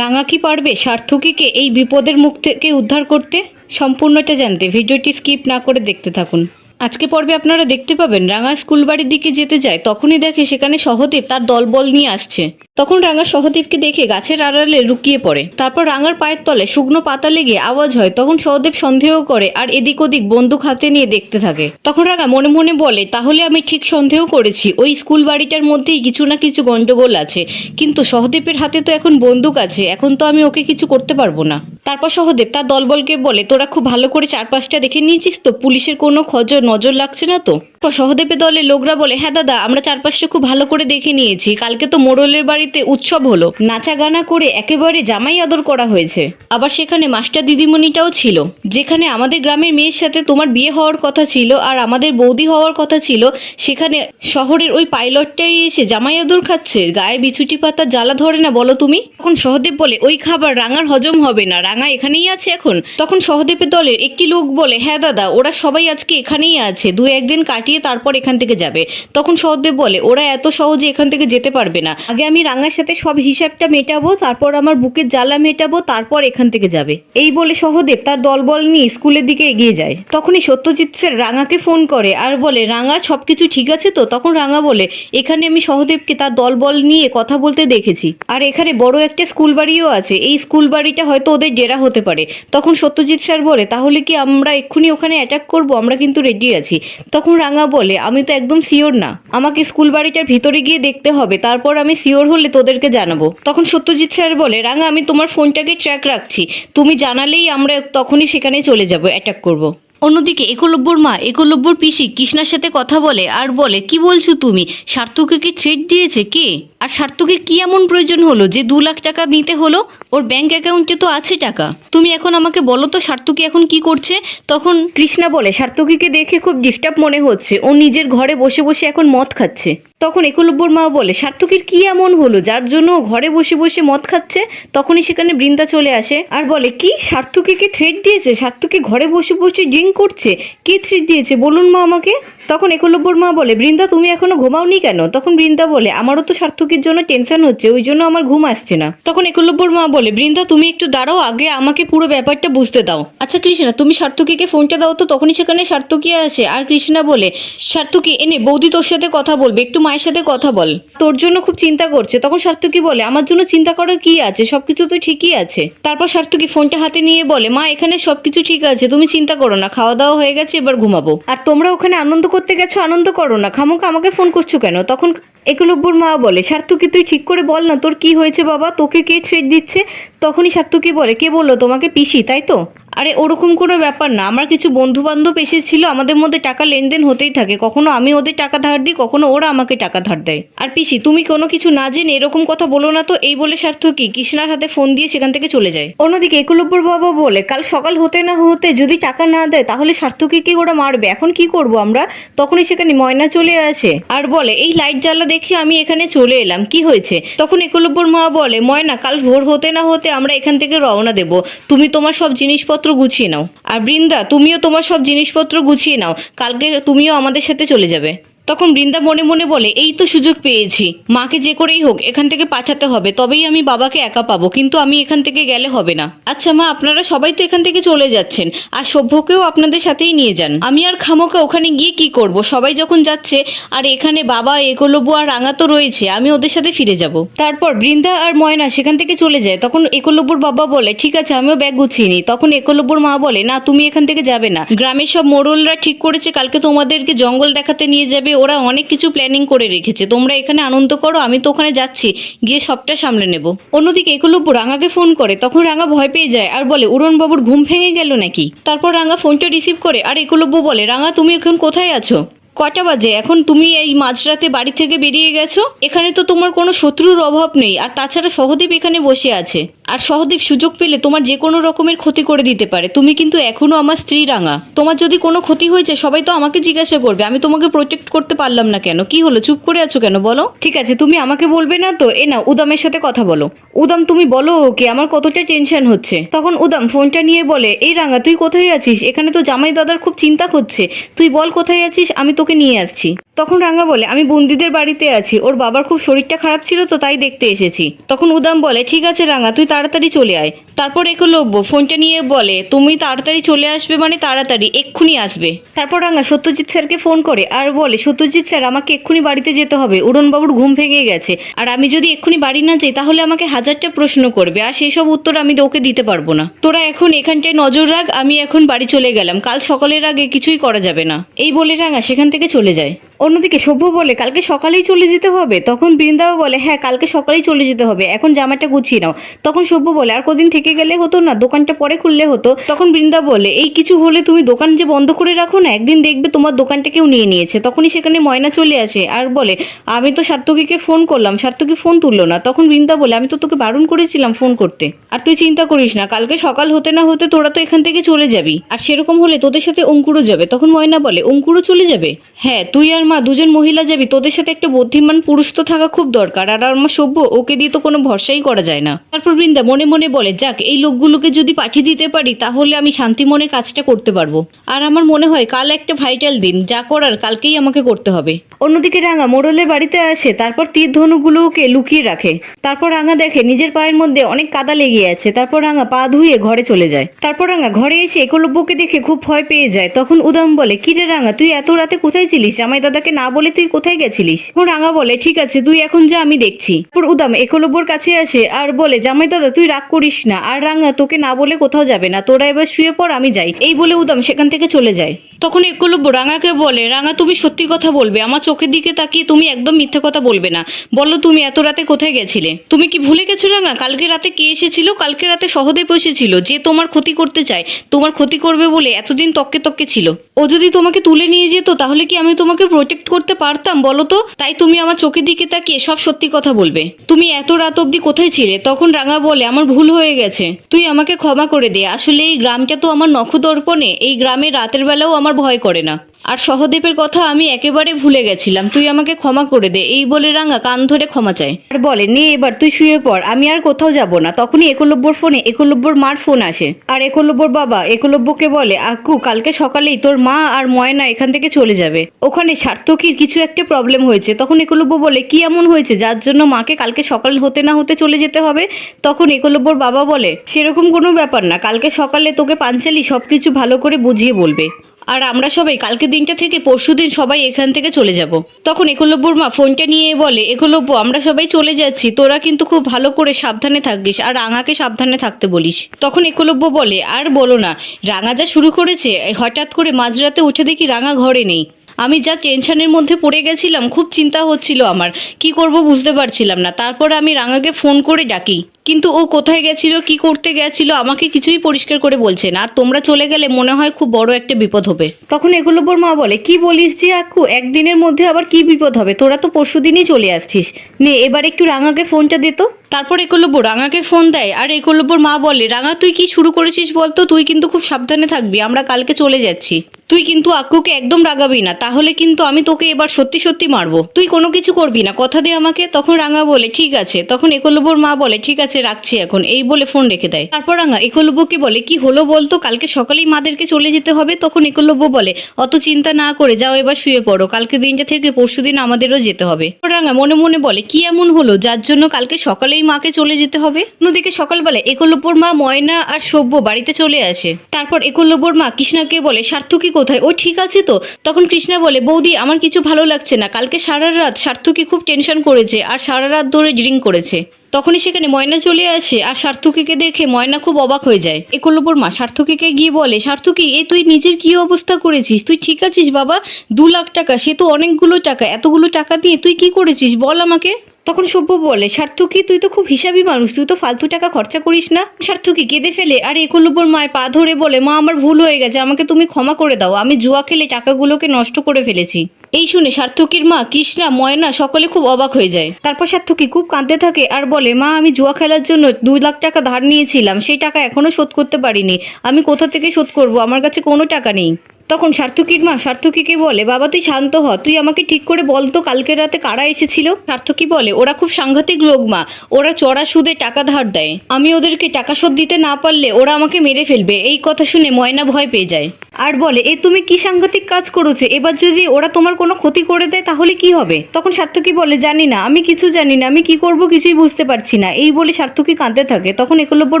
রাঙা কি পারবে? সার্থকীকে এই বিপদের মুখ থেকে উদ্ধার করতে? সম্পূর্ণটা জানতে ভিডিওটি স্কিপ না করে দেখতে থাকুন। আজকে পর্বে আপনারা দেখতে পাবেন, রাঙা স্কুল বাড়ির দিকে যেতে যায়, তখনই দেখে সেখানে সহদেব তার দলবল নিয়ে আসছে। তখন রাঙা সহদেবকে দেখে গাছের আড়ালে লুকিয়ে পড়ে। তারপর রাঙার পায়ের তলে শুকনো পাতা লেগে আওয়াজ হয়, তখন সহদেব সন্দেহ করে আর এদিক ওদিক বন্দুক হাতে নিয়ে দেখতে থাকে। তখন রাঙা মনে মনে বলে, তাহলে আমি ঠিক সন্দেহ করেছি, ওই স্কুল বাড়িটার মধ্যেই কিছু না কিছু গন্ডগোল আছে। কিন্তু সহদেবের হাতে তো এখন বন্দুক আছে, এখন তো আমি ওকে কিছু করতে পারব না। তারপর সহদেব তার দলবলকে বলে, তোরা খুব ভালো করে চারপাশটা দেখে নিয়েছিস তো? পুলিশের কোনো খজর নজর লাগছে না তো? সহদেবের দলের লোকরা বলে হ্যাঁ দাদা, আমরা চারপাশটা খুব ভালো করে দেখে নিয়েছি। কালকে তো মোড়লের বাড়িতে উৎসব হলো। নাচা গানা করে একেবারে জামাই আদর করা হয়েছে। আবার সেখানে মাস্টার দিদিমণিটাও ছিল। যেখানে আমাদের গ্রামের মেয়ের সাথে তোমার বিয়ে হওয়ার কথা ছিল আর আমাদের বৌদি হওয়ার কথা ছিল, সেখানে শহরের ওই পাইলটটাই এসে জামাই আদর খাচ্ছে। গায়ে বিছুটি পাতা জ্বালা ধরে না, বলো তুমি? তখন সহদেব বলে, ওই খাবার রাঙার হজম হবে না, রাঙা এখানেই আছে এখন? তখন সহদেবের দলের একটি লোক বলে হ্যাঁ দাদা, ওরা সবাই আজকে এখানেই আছে দু একদিন কাটিয়ে তারপর এখান থেকে যাবে। তখন সহদেব বলে, ওরা এত সহজে এখান থেকে যেতে পারবে না। আগে আমি রাঙার সাথে সব হিসাবটা মেটাবো, তারপর আমার বুকের জ্বালা মেটাবো, তারপর এখান থেকে যাবে। এই বলে সহদেব তার দলবল নিয়ে স্কুলের দিকে এগিয়ে যায়। তখনই সত্যজিৎ স্যার রাঙাকে ফোন করে আর বলে, রাঙা সব কিছু ঠিক আছে তো? তখন রাঙা বলে, এখানে আমি সহদেবকে তার দলবল নিয়ে কথা বলতে দেখেছি। আর এখানে বড় একটা স্কুল বাড়িও আছে। এই স্কুল বাড়িটা হয়তো ওদের ডেরা হতে পারে। তখন সত্যজিৎ স্যার বলে, তাহলে কি আমরা এক্ষুনি ওখানে অ্যাটাক করব? আমরা কিন্তু রেডি আছি। তখন রাঙা বলে, আমি তো একদম শিওর না। আমাকে স্কুল বাড়িটার ভিতরে গিয়ে দেখতে হবে। তারপর আমি শিওর হলে তোদেরকে জানাব। তখন সত্যজিৎ স্যার বলে, রাঙা, আমি তোমার ফোনটাকে ট্র্যাক রাখছি। তুমি জানালেই আমরা তখনই সেখানে চলে যাব অ্যাটাক করব। অন্যদিকে একলব্যর মা, একলব্যর পিসি কৃষ্ণার সাথে কথা বলে আর বলে, কি বলছো তুমি? সার্থকে কি থ্রেট দিয়েছে? কে? আর সার্থকের কি এমন প্রয়োজন হলো যে দু লাখ টাকা নিতে হলো? ওর ব্যাংক অ্যাকাউন্টে তো আছে টাকা। তুমি এখন আমাকে বলো তো, সার্থকী এখন কি করছে? তখন কৃষ্ণা বলে, সার্থকীকে দেখে খুব ডিস্টার্ব মনে হচ্ছে। ও নিজের ঘরে বসে বসে এখন মদ খাচ্ছে। তখন একলব্যর মা বলে, সার্থকীর কি এমন হলো? যার জন্য ঘরে বসে বসে মদ খাচ্ছে? তখনই সেখানে বৃন্দা চলে আসে আর বলে, কি? সার্থকীকে থ্রেট দিয়েছে? সার্থকী ঘরে বসে বসে ড্রিঙ্ক করছে? কি থ্রেট দিয়েছে? বলুন মা আমাকে। তখন একলব্যর মা বলে, বৃন্দা, তুমি এখনও ঘুমাওনি কেন? তখন বৃন্দা বলে, আমারও তো সার্থকীর জন্য টেনশন হচ্ছে, ওই জন্য আমার ঘুম আসছে না। তখন একলব্যর মা বলে, বৃন্দা, তুমি একটু দাঁড়াও, আগে আমাকে পুরো ব্যাপারটা বুঝতে দাও। আচ্ছা কৃষ্ণা, তুমি সার্থকীকে ফোনটা দাও তো, তখনই সেখানে সার্থকী আসে। আর কৃষ্ণা বলে, সার্থকী, এনে বৌদি তোর সাথে কথা বলবে, একটু মায়ের সাথে কথা বল। তোর জন্য খুব চিন্তা করছে। তখন সার্থকী বলে, আমার জন্য চিন্তা করার কি আছে? সবকিছু তো ঠিকই আছে। তারপর সার্থকী ফোনটা হাতে নিয়ে বলে, মা, এখানে সবকিছু ঠিক আছে, তুমি চিন্তা করো না খাওয়া দাওয়া হয়ে গেছে, এবার ঘুমাবো। আর তোমরা ওখানে আনন্দ করতে গেছো, আনন্দ করো না। খামোকা আমাকে ফোন করছ কেন? তখন একলব্যর মা বলে, সার্থকী, তুই ঠিক করে বল না তোর কি হয়েছে বাবা? তোকে কে ছেড়ে দিচ্ছে? তখনই সার্থকী বলে, কে বলল? তোমাকে পিসি, তাই তো? আরে ওরকম কোনো ব্যাপার না। আমার কিছু বন্ধু বান্ধব এসেছিল আমাদের মধ্যে টাকা লেনদেন হতেই থাকে। কখনো আমি ওদের টাকা ধার দিই কখনো ওরা আমাকে টাকা ধার দেয়। আর পিসি তুমি কোনো কিছু না জেনে এরকম কথা বলো না তো এই বলে সার্থকী কৃষ্ণার হাতে ফোন দিয়ে সেখান থেকে চলে যায়। অন্যদিকে একলব্যর বাবা বলে কাল সকাল হতে না হতে যদি টাকা না দেয় তাহলে সার্থকীকে ওরা মারবে? এখন কি করব আমরা? তখনই সেখানে ময়না চলে আসে। আর বলে এই লাইট জ্বালা দেখে আমি এখানে চলে এলাম। কি হয়েছে? তখন একলব্যর মা বলে ময়না কাল ভোর হতে না হতে আমরা এখান থেকে রওনা দেব। তুমি তোমার সব জিনিসপত্র গুছিয়ে নাও। আর বৃন্দা, তুমিও তোমার সব জিনিসপত্র গুছিয়ে নাও। কালকে তুমিও আমাদের সাথে চলে যাবে। তখন বৃন্দা মনে মনে বলে, এই তো সুযোগ পেয়েছি। মাকে যে করেই হোক, এখান থেকে পাঠাতে হবে। তবেই আমি বাবাকে একা পাবো, কিন্তু আমি এখান থেকে গেলে হবে না। আচ্ছা মা, আপনারা সবাই তো এখান থেকে চলে যাচ্ছেন। আর সভ্যকেও আপনাদের সাথেই নিয়ে যান। আমি আর খামোকা ওখানে গিয়ে কি করব? সবাই যখন যাচ্ছে, আর এখানে বাবা, একলব্য আর রাঙা তো রয়েছে, আমি ওদের সাথে ফিরে যাব। তারপর বৃন্দা আর ময়না সেখান থেকে চলে যায়। তখন একলব্যর বাবা বলে, ঠিক আছে, আমিও ব্যাগ গুছিয়ে নিই। তখন একলব্যর মা বলে, না, তুমি এখান থেকে যাবে না। গ্রামের সব মোড়লরা ঠিক করেছে, কালকে তোমাদেরকে জঙ্গল দেখাতে নিয়ে যাবে ওরা অনেক কিছু প্ল্যানিং করে রেখেছে। তোমরা এখানে আনন্দ করো, আমি তো ওখানে যাচ্ছি। গিয়ে সবটা সামলে নেব। অন্যদিকে একলব্য রাঙাকে ফোন করে, তখন রাঙা ভয় পেয়ে যায় আর বলে, উড়নবাবুর ঘুম ভেঙে গেল নাকি? তারপর রাঙা ফোনটা রিসিভ করে আর একলব্য বলে, রাঙা, তুমি এখন কোথায় আছো? কটা বাজে? এখন তুমি এই মাঝরাতে বাড়ি থেকে বেরিয়ে গেছো? এখানে তো তোমার কোনো শত্রুর অভাব নেই, আর তাছাড়া সহদেব এখানে বসে আছে। আর সহদেব সুযোগ পেলে তোমার যে কোনো রকমের ক্ষতি করে দিতে পারে। তুমি কিন্তু এখনও আমার স্ত্রী রাঙা। তোমার যদি কোনো ক্ষতি হয়েছে সবাই তো আমাকে জিজ্ঞাসা করবে। আমি তোমাকে প্রোটেক্ট করতে পারলাম না কেন? কি হলো? চুপ করে আছো কেন? বলো। ঠিক আছে, তুমি আমাকে বলবে না তো? এ না উদামের সাথে কথা বলো। উদাম, তুমি বলো ওকে আমার কতটা টেনশন হচ্ছে? তখন উদাম ফোনটা নিয়ে বলে, এই রাঙা, তুই কোথায় আছিস? এখানে তো জামাই দাদার খুব চিন্তা হচ্ছে তুই বল কোথায় আছিস? আমি তোকে নিয়ে আসছি। তখন রাঙা বলে, আমি বন্দিদের বাড়িতে আছি, ওর বাবার খুব শরীরটা খারাপ ছিল তো তাই দেখতে এসেছি। তখন উদাম বলে, ঠিক আছে রাঙা, তুই তাড়াতাড়ি চলে আয়। তারপর একলব্য ফোনটা নিয়ে বলে, তুমি তাড়াতাড়ি চলে আসবে মানে তাড়াতাড়ি, এক্ষুনি আসবে। তারপর রাঙা সত্যজিৎ স্যারকে ফোন করে আর বলে, সত্যজিৎ স্যার, আমাকে এক্ষুনি বাড়িতে যেতে হবে, উড়নবাবুর ঘুম ভেঙে গেছে। আর আমি যদি এক্ষুনি বাড়ি না যাই, তাহলে আমাকে হাজারটা প্রশ্ন করবে, আর সেই সব উত্তর আমি ওকে দিতে পারব না। তোরা এখন এখানটায় নজর রাখ, আমি এখন বাড়ি চলে গেলাম, কাল সকালের আগে কিছুই করা যাবে না। এই বলে রাঙা সেখান থেকে চলে যায়। অন্যদিকে সভ্য বলে, কালকে সকালেই চলে যেতে হবে। তখন বৃন্দাও বলে হ্যাঁ কালকে সকালেই চলে যেতে হবে। এখন জামাটা গুছিয়ে নাও। তখন সভ্য বলে, আর কদিন থেকে গেলে হতো না? দোকানটা পরে খুললে হতো? তখন বৃন্দা বলে, এই কিছু হলে তুমি দোকান যে বন্ধ করে রাখো না, একদিন দেখবে তোমার দোকানটা কেউ নিয়ে নিয়েছে। তখনই সেখানে ময়না চলে আসে আর বলে, আমি তো সার্থকীকে ফোন করলাম, সার্থকী ফোন তুললো না। তখন বৃন্দা বলে, আমি তো তোকে বারণ করেছিলাম ফোন করতে। আর তুই চিন্তা করিস না, কালকে সকাল হতে না হতে তোরা তো এখান থেকে চলে যাবি। আর সেরকম হলে তোদের সাথে অঙ্কুরও যাবে। তখন ময়না বলে, অঙ্কুরও চলে যাবে? হ্যাঁ তুই আর মা, দুজন মহিলা যাবি, তোদের সাথে একটা বুদ্ধিমান পুরুষ তো থাকা খুব দরকার। আর আমার সভ্য, ওকে দিয়ে তো কোনো ভরসাই করা যায় না। তারপর বৃন্দা মনে মনে বলে, যাক, এই লোকগুলোকে যদি পাঠিয়ে দিতে পারি, তাহলে আমি শান্তি মনে কাজটা করতে পারব। আর আমার মনে হয়, কাল একটা ভাইটাল দিন, যা করার কালকেই আমাকে করতে হবে। অন্যদিকে রাঙা মোড়লের বাড়িতে আসে, তারপর তীর ধনুগুলোকে লুকিয়ে রাখে। তারপর রাঙা দেখে নিজের পায়ের মধ্যে অনেক কাদা লেগে আছে। তারপর রাঙা পা ধুয়ে ঘরে চলে যায়। তারপর রাঙা ঘরে এসে একলব্যকে দেখে খুব ভয় পেয়ে যায়। তখন উদাম বলে, কি রে রাঙা, তুই এত রাতে কোথায় ছিলিস? জামাই দাদাকে না বলে তুই কোথায় গেছিলিস? ও রাঙা বলে, ঠিক আছে, তুই এখন যা, আমি দেখছি। তারপর উদাম একলব্যর কাছে আসে আর বলে, জামাই দাদা, তুই রাগ করিস না। আর রাঙা, তোকে না বলে কোথাও যাবে না। তোরা এবার শুয়ে পর আমি যাই। এই বলে উদাম সেখান থেকে চলে যায়। তখন একলব্য রাঙাকে বলে, রাঙা, তুমি সত্যি কথা বলবে। আমার চোখের দিকে তাকিয়ে তুমি একদম মিথ্যে কথা বলবে না। বলো তুমি এত রাতে কোথায় গেছিলে? তুমি কি ভুলে গেছো রাঙা? কালকে রাতে কে এসেছিল? কালকে রাতে সহদেব এসেছিল যে তোমার ক্ষতি করতে চায়। তোমার ক্ষতি করবে বলে এতদিন তককে তককে ছিল। ও যদি তোমাকে তুলে নিয়ে যেত, তাহলে কি আমি তোমাকে প্রোটেক্ট করতে পারতাম? বলো তো। তাই তুমি আমার চোখের দিকে তাকিয়ে সব সত্যি কথা বলবে। তুমি এত রাত অবধি কোথায় ছিলে? তখন রাঙা বলে, আমার ভুল হয়ে গেছে। তুই আমাকে ক্ষমা করে দে। আসলে এই গ্রামটা তো আমার নখদর্পণে। এই গ্রামে রাতের বেলাও আমার ভয় করে না। আর সহদেবের কথা আমি একেবারে ভুলে গেছিলাম। তুই আমাকে ক্ষমা করে দে। এই বলে রাঙা কান ধরে ক্ষমা চায়। আর বলে, নে এবার, তুই শুয়ে পড়। আমি আর কোথাও যাব না। তখনই একলব্যর ফোনে একলব্যর মার ফোন আসে। আর একলব্যর বাবা একলব্যকে বলে, আক্কু, কালকে সকালেই তোর মা আর ময়না এখান থেকে চলে যাবে। ওখানে সার্থকীর কিছু একটা প্রবলেম হয়েছে। তখন একলব্য বলে, কি এমন হয়েছে? যার জন্য মাকে কালকে সকাল হতে না হতে চলে যেতে হবে? তখন একলব্যর বাবা বলে, সেরকম কোনো ব্যাপার না। কালকে সকালে তোকে পাঞ্চালি সব কিছু ভালো করে বুঝিয়ে বলবে। আর আমরা সবাই কালকে দিনটা থেকে পরশু দিন সবাই এখান থেকে চলে যাব। তখন একলব্যর মা ফোনটা নিয়ে বলে, একলব্য, আমরা সবাই চলে যাচ্ছি, তোরা কিন্তু খুব ভালো করে সাবধানে থাকিস আর রাঙাকে সাবধানে থাকতে বলিস। তখন একলব্য বলে, আর বলো না, রাঙা যা শুরু করেছে, হঠাৎ করে মাঝরাতে উঠে দেখি রাঙা ঘরে নেই। আমি যা টেনশনের মধ্যে পড়ে গেছিলাম খুব চিন্তা হচ্ছিল আমার। কি করব বুঝতে পারছিলাম না। তারপর আমি রাঙাকে ফোন করে ডাকি। কিন্তু ও কোথায় গেছিল কি করতে গেছিল আমাকে কিছুই পরিষ্কার করে বলছে না। আর তোমরা চলে গেলে মনে হয় খুব বড় একটা বিপদ হবে। তখন এগুলো এগুলোর মা বলে কি বলিস যে আক্কু একদিনের মধ্যে আবার কি বিপদ হবে? তোরা তো পরশু দিনই চলে আসছিস। নে এবার একটু রাঙাকে ফোনটা দে তো। তারপর একলব্য রাঙাকে ফোন দেয়। আর একলব্যর মা বলে রাঙা তুই কি শুরু করেছিস বলতো? তুই কিন্তু খুব সাবধানে থাকবি। আমরা কালকে চলে যাচ্ছি। তুই কিন্তু আক্কুকে একদম রাগাবি না, তাহলে কিন্তু আমি তোকে এবার সত্যি সত্যি মারবো। তুই কোনো কিছু করবি না, কথা দে আমাকে, তখন রাঙা বলে, ঠিক আছে। তখন একলব্যর মা বলে, ঠিক আছে, রাখছি এখন। এই বলে ফোন রেখে দেয়। তারপর রাঙা একলব্যকে বলে, কি হলো বলতো, কালকে সকালেই মাদেরকে চলে যেতে হবে? তখন একলব্য বলে, অত চিন্তা না করে, যাও এবার শুয়ে পড়ো কালকে দিনটা থেকে পরশু দিন আমাদেরও যেতে হবে। রাঙা মনে মনে বলে, কি এমন হলো, যার জন্য কালকে সকালেই মাকে চলে যেতে হবে? অন্যদিকে সকালবেলা একলব্যর মা ময়না আর সভ্য বাড়িতে চলে আসে। তারপর একলব্যর মা কৃষ্ণাকে বলে, সার্থকী কোথায়? ও ঠিক আছে তো? তখন কৃষ্ণা বলে, বৌদি, আমার কিছু ভালো লাগছে না। কালকে সারা রাত সার্থকী খুব টেনশন করেছে আর সারা রাত ধরে ড্রিঙ্ক করেছে। তখনই সেখানে ময়না চলে আসে আর সার্থকীকে দেখে ময়না খুব অবাক হয়ে যায়। একলব্যর মা সার্থকীকে গিয়ে বলে, সার্থকী, এ তুই নিজের কি অবস্থা করেছিস? তুই ঠিক আছিস বাবা? দু লাখ টাকা, সে তো অনেকগুলো টাকা, এতগুলো টাকা দিয়ে তুই কি করেছিস? বল আমাকে। তখন সভ্য বলে সার্থকী তুই তো খুব হিসাবি মানুষ, তুই তো ফালতু টাকা খরচা করিস না? সার্থকী কেঁদে ফেলে? আর একলব্যর মায়ের পা ধরে বলে, মা, আমার ভুল হয়ে গেছে, আমাকে তুমি ক্ষমা করে দাও, আমি জুয়া খেলে টাকাগুলোকে নষ্ট করে ফেলেছি। এই শুনে সার্থকীর মা, কৃষ্ণা, ময়না সকলে খুব অবাক হয়ে যায়। তারপর সার্থকী খুব কাঁদতে থাকে আর বলে, মা, আমি জুয়া খেলার জন্য দুই লাখ টাকা ধার নিয়েছিলাম, সেই টাকা এখনও শোধ করতে পারিনি, আমি কোথা থেকে শোধ করব? আমার কাছে কোনো টাকা নেই। তখন সার্থকীর মা সার্থকীকে বলে, বাবা, তুই শান্ত হ, তুই আমাকে ঠিক করে বল তো কালকে রাতে কারা এসেছিল? সার্থকী বলে, ওরা খুব সাংঘাতিক লোক, মা। ওরা চড়া সুদে টাকা ধার দেয়। আমি ওদেরকে টাকা শোধ দিতে না পারলে ওরা আমাকে মেরে ফেলবে। এই কথা শুনে ময়না ভয় পেয়ে যায়। আর বলে, এ তুমি কি সাংঘাতিক কাজ করেছ? এবার যদি ওরা তোমার কোনো ক্ষতি করে দেয়, তাহলে কি হবে? তখন সার্থকী বলে, জানি না, আমি কিছু জানি না, আমি কি করব কিছুই বুঝতে পারছি না। এই বলে সার্থকী কাঁদতে থাকে। তখন একলব্যর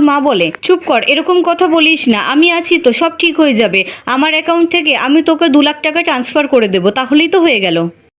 মা বলে, চুপ কর, এরকম কথা বলিস না। আমি আছি তো, সব ঠিক হয়ে যাবে। আমার অ্যাকাউন্ট থেকে আমি তোকে দু লাখ টাকা ট্রান্সফার করে দেবো তাহলেই তো হয়ে গেল।